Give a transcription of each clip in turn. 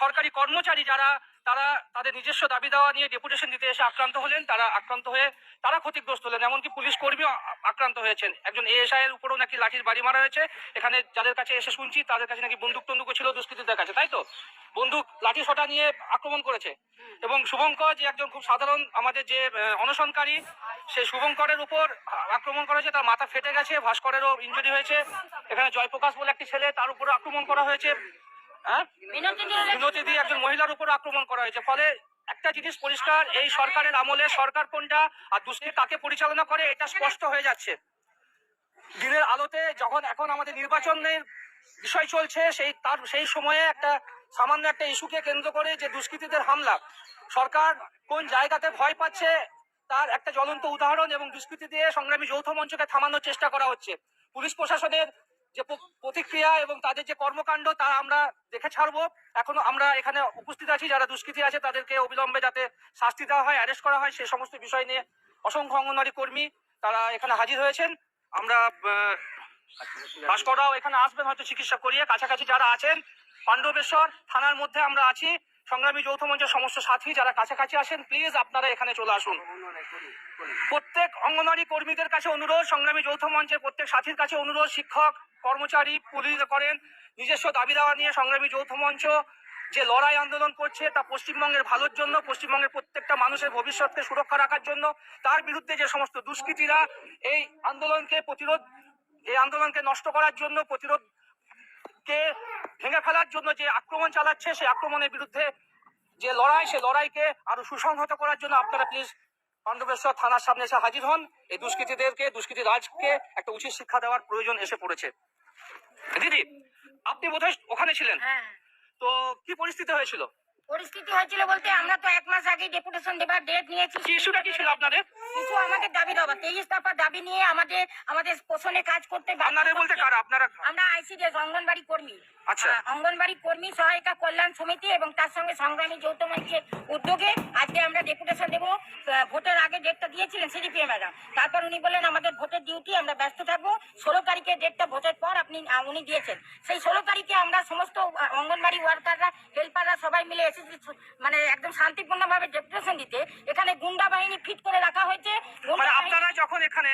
সরকারি কর্মচারী যারা, তারা তাদের নিজস্ব দাবি দেওয়া নিয়ে ডেপুটেশন দিতে এসে আক্রান্ত হলেন, তারা আক্রান্ত হয়ে তারা ক্ষতিগ্রস্ত হলেন। এমনকি পুলিশ কর্মীও আক্রান্ত হয়েছেন। একজন এএসআই এর উপরেও নাকি লাঠির বাড়ি মারা হয়েছে। এখানে যাদের কাছে এসে শুনছি, তাদের কাছে নাকি বন্দুক টন্দুকও ছিল দুষ্কৃতীদের কাছে, তাই তো? বন্দুক, লাঠি সোটা নিয়ে আক্রমণ করেছে। এবং শুভঙ্কর যে একজন খুব সাধারণ আমাদের যে অনশনকারী সেই শুভঙ্করের উপর আক্রমণ করেছে, তার মাথা ফেটে গেছে, ভাস্করেরও ইনজুরি হয়েছে। এখানে জয়প্রকাশ বলে একটি ছেলে, তার উপরে আক্রমণ করা হয়েছে। হ্যাঁ? বিনতি দিয়ে একজন মহিলার উপর আক্রমণ করা হয়েছে। ফলে একটা জিনিস পরিষ্কার এই সরকারের আমলে সরকার কোনটা আর দুষ্কৃতি কাকে পরিচালনা করে এটা স্পষ্ট হয়ে যাচ্ছে। দিনের আলোতে যখন এখন আমাদের নির্বাচনের বিষয় চলছে সেই তার সেই সময়ে একটা সামান্য একটা ইস্যুকে কেন্দ্র করে যে দুষ্কৃতীদের হামলা সরকার কোন জায়গাতে ভয় পাচ্ছে তার একটা জ্বলন্ত উদাহরণ এবং দুষ্কৃতী দিয়ে সংগ্রামী যৌথ মঞ্চকে থামানোর চেষ্টা করা হচ্ছে। পুলিশ প্রশাসনের যে প্রতিক্রিয়া এবং তাদের যে কর্মকাণ্ড তা আমরা দেখে ছাড়বো। এখনও আমরা এখানে উপস্থিত আছি যারা দুষ্কৃতী আছে তাদেরকে অবিলম্বে যাতে শাস্তি দেওয়া হয় অ্যারেস্ট করা হয় সে সমস্ত বিষয় নিয়ে অসংখ্য অঙ্গনওয়াড়ি কর্মী তারা এখানে হাজির হয়েছেন। আমরা আহ, ভাস্কররাও এখানে আসবেন হয়তো চিকিৎসা করিয়ে। কাছাকাছি যারা আছেন পাণ্ডবেশ্বর থানার মধ্যে আমরা আছি। সংগ্রামী যৌথ মঞ্চের সমস্ত সাথী যারা কাছাকাছি আসেন প্লিজ আপনারা এখানে চলে আসুন। প্রত্যেক অঙ্গনওয়াড়ি কর্মীদের কাছে অনুরোধ, সংগ্রামী যৌথ মঞ্চের প্রত্যেক সাথীর কাছে অনুরোধ, শিক্ষক, কর্মচারী, পুলিশ করেন। নিজস্ব দাবি দাওয়া নিয়ে সংগ্রামী যৌথ মঞ্চ যে লড়াই আন্দোলন করছে তা পশ্চিমবঙ্গের ভালোর জন্য, পশ্চিমবঙ্গের প্রত্যেকটা মানুষের ভবিষ্যৎকে সুরক্ষা রাখার জন্য। তার বিরুদ্ধে যে সমস্ত দুষ্কৃতীরা এই আন্দোলনকে প্রতিরোধ, এই আন্দোলনকে নষ্ট করার জন্য প্রতিরোধ কে ভেঙে ফেলার জন্য যে আক্রমণ চালাচ্ছে, সেই আক্রমণের বিরুদ্ধে যে লড়াই, সে লড়াইকে আরও সুসংহত করার জন্য আপনারা প্লিজ পাণ্ডবেশ্বর থানার সামনে এসে হাজির হন। এই দুষ্কৃতীদেরকে দুষ্কৃতী রাজকে একটা উচিত শিক্ষা দেওয়ার প্রয়োজন এসে পড়েছে। দিদি আপনি বোধহয় ওখানে ছিলেন? হ্যাঁ। তো কি পরিস্থিতি হয়েছিল? পরিস্থিতি হয়েছিল বলতে আমরা তো এক মাস আগে ডেপুটেশন দেবার ডেট নিয়েছি। ইস্যুটা কি ছিল আপনাদের? কিছু আমাদের দাবি দেওয়া। তেইশ দফা দাবি নিয়ে আমাদের আমাদের পোষণে কাজ করতে আপনাদের বলতে। কারা? আপনারা আমরা আইসিডিএস অঙ্গনবাড়ি কর্মী। আচ্ছা। অঙ্গনবাড়ি কর্মী সহায়িকা কল্যাণ সমিতি এবং তার সঙ্গে সংগ্রামী যৌথ মঞ্চের উদ্যোগে আজকে আমরা ডেপুটেশন দেবো। ভোটের আগে ডেটটা দিয়েছিলেন সিডিপি ম্যাডাম। তারপর উনি বলেন আমাদের ভোটের ডিউটি আমরা ব্যস্ত থাকব। ষোলো তারিখে ডেটটা ভোটের পর আপনি উনি দিয়েছেন। সেই ষোলো তারিখে আমরা সমস্ত অঙ্গনবাড়ি ওয়ার্কাররা হেল্পাররা সবাই মিলে মানে একদম শান্তিপূর্ণভাবে ডেপুটেশন দিতে এখানে গুন্ডা বাহিনী ফিট করে রাখা হয়েছে। মানে আপনারা যখন এখানে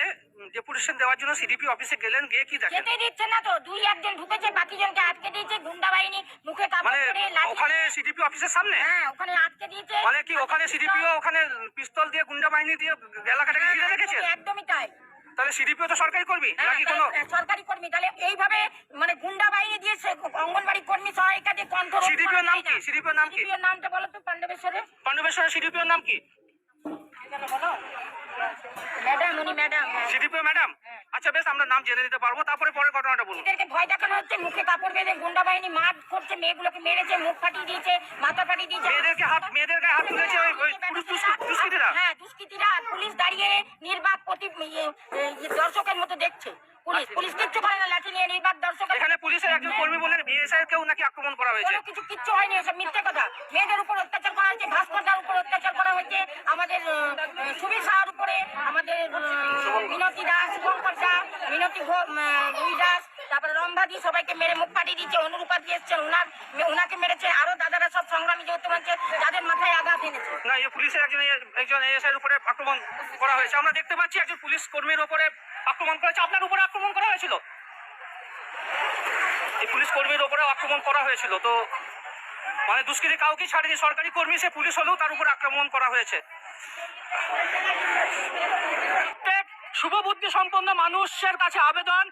ডেপুটেশন দেওয়ার জন্য সিডিপি অফিসে গেলেন গিয়ে কি দেখেন? যেতে দিচ্ছে না তো দুই একজন ঢুকেছে বাকি জনকে আটকে দিয়েছে গুন্ডা বাহিনী মুখে কাপড় মানে পরে ওখানে সিডিপি অফিসের সামনে? হ্যাঁ ওখানে আটকে দিয়েছে। মানে কি ওখানে সিডিপিও ওখানে পিস্তল দিয়ে গুন্ডা বাহিনী দিয়ে এলাকাটাকে ঘিরে রেখেছে একদমই- একদমই তাই। তাহলে সিডিপিও তো সরকারি কর্মী? হ্যাঁ, নাকি কোনো সরকারি কর্মী। তাহলে এইভাবে মানে গুন্ডা বাহিনী দিয়েছে অঙ্গনবাড়ি কর্মী সহায়িকা দিয়ে কন্ট্রোল সিডিপিও নাম কি? সিডিপিও নাম কি? নামটা বলো তো পাণ্ডবেশ্বরে পাণ্ডবেশ্বরের সিডিপিও নাম কি? ম্যাডাম উনি ম্যাডাম সিডিপিও ম্যাডাম? আচ্ছা বেশ আমরা নাম জেনে নিতে পারব তারপরে পরের ঘটনাটা বলুন। এদেরকে ভয় দেখানো হচ্ছে মুখে কাপড় বেঁধে গুন্ডা বাহিনী মার করছে মেয়েগুলোকে মেরেছে মুখ ফাটিয়ে দিয়েছে মাথা ফাটিয়ে দিয়েছে। মেয়েদেরকে হাত মেয়েদের গায়ে হাত তুলেছে ওই ওই পুরুষ দুষ্কৃতীরা? হ্যাঁ দুষ্কৃতীরা পুলিশ দাঁড়িয়ে নির্বাক প্রতি ইয়ে, ইয়ে, দর্শকের মতো দেখছে। পুলিশ পুলিশ কিচ্ছু করে না লাঠি নিয়ে নির্বাক দর্শক। এখানে পুলিশের একজন কর্মী বললেন বিএসআই কেউ নাকি আক্রমণ করা হয়েছে। কোনো কিছু কিচ্ছু হয়নি এসব মিথ্যে কথা। মেয়েদের উপর অত্যাচার করা হয়েছে ভাস্করদার উপর অত্যাচার করা হয়েছে। আমাদের সুবীর সাহার উপরে আমাদের মিনতি দাস শঙ্কর শাহ মিনতি রুই দাস তারপরে রম্ভাদি সবাইকে মেরে মুখ পাঠিয়ে দিচ্ছে অনুরূপা দিয়ে এসছেন ওনার ওনাকে মেরেছে আরও দাদারা সব সংগ্রামী যৌথ মঞ্চে তাদের মাথায় আঘাত এনেছে। না পুলিশের একজন একজন এএসআই উপরে আক্রমণ করা হয়েছে। আমরা দেখতে পাচ্ছি একজন পুলিশ কর্মীর উপরে আক্রমণ করেছে, আপনার উপরে আক্রমণ করা হয়েছিল? এই পুলিশ কর্মীর উপরে আক্রমণ করা হয়েছিল, তো মানে দুষ্কৃতী কাউকে ছাড়েনি, সরকারি কর্মী সে পুলিশ হলেও তার উপর আক্রমণ করা হয়েছে। শুভবুদ্ধি সম্পন্ন মানুষের কাছে আবেদন,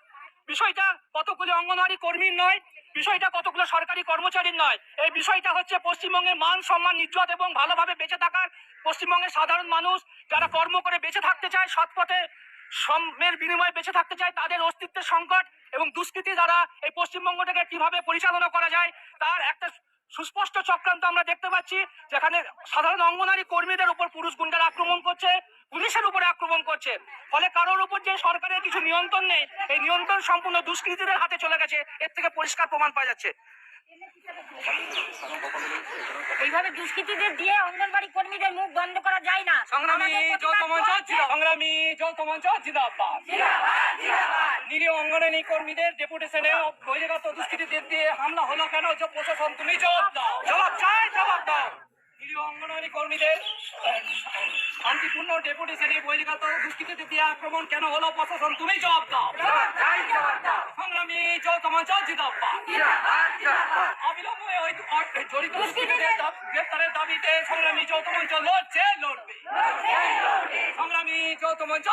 বিষয়টা কতগুলি অঙ্গনওয়াড়ি কর্মীর নয়, বিষয়টা কতগুলো সরকারি কর্মচারীর নয়, এই বিষয়টা হচ্ছে পশ্চিমবঙ্গের মান সম্মান, ইজ্জত এবং ভালোভাবে বেঁচে থাকার, পশ্চিমবঙ্গের সাধারণ মানুষ যারা কর্ম করে বেঁচে থাকতে চায় সৎ পথে শ্রমের বিনিময়ে বেঁচে থাকতে চায় তাদের অস্তিত্বের সংকট এবং দুষ্কৃতি দ্বারা এই পশ্চিমবঙ্গটাকে কীভাবে পরিচালনা করা যায়, তার একটা সুস্পষ্ট চক্রান্ত আমরা দেখতে পাচ্ছি, যেখানে সাধারণ অঙ্গনারী কর্মীদের উপর পুরুষ গুন্ডারা আক্রমণ করছে, পুলিশের উপরে আক্রমণ করছে। ফলে কারোর উপর যে সরকারের কিছু নিয়ন্ত্রণ নেই, এই নিয়ন্ত্রণ সম্পূর্ণ দুষ্কৃতীদের হাতে চলে গেছে, এর থেকে পরিষ্কার প্রমাণ পাওয়া যাচ্ছে। এইভাবে দুষ্কৃতীদের দিয়ে অঙ্গনবাড়ি কর্মীদের মুখ বন্ধ করা যায় না। সংগ্রামী যৌথ মঞ্চ। সংগ্রামী যৌথ মঞ্চ জিন্দাবাদ নিরীহ অঙ্গনবাড়ি কর্মীদের ডেপুটেশনে বহিরাগত দুষ্কৃতীদের দিয়ে হামলা হলো কেন? যে প্রশাসন তুমি জবাব দাও। জবাব চাই জবাব দাও। নিরীহ অঙ্গনবাড়ি কর্মীদের শান্তিপূর্ণ ডেপুটেশনে বহিরাগত দুষ্কৃতীদের দিয়ে আক্রমণ কেন হলো? প্রশাসন তুমি জবাব দাও। সংগ্রামী যৌথ মঞ্চ জিন্দাবাদ জড়িত গ্রেপ্তারের দাবিতে সংগ্রামী যৌথ মঞ্চ লড়ছে লড়বে সংগ্রামী যৌথ মঞ্চ।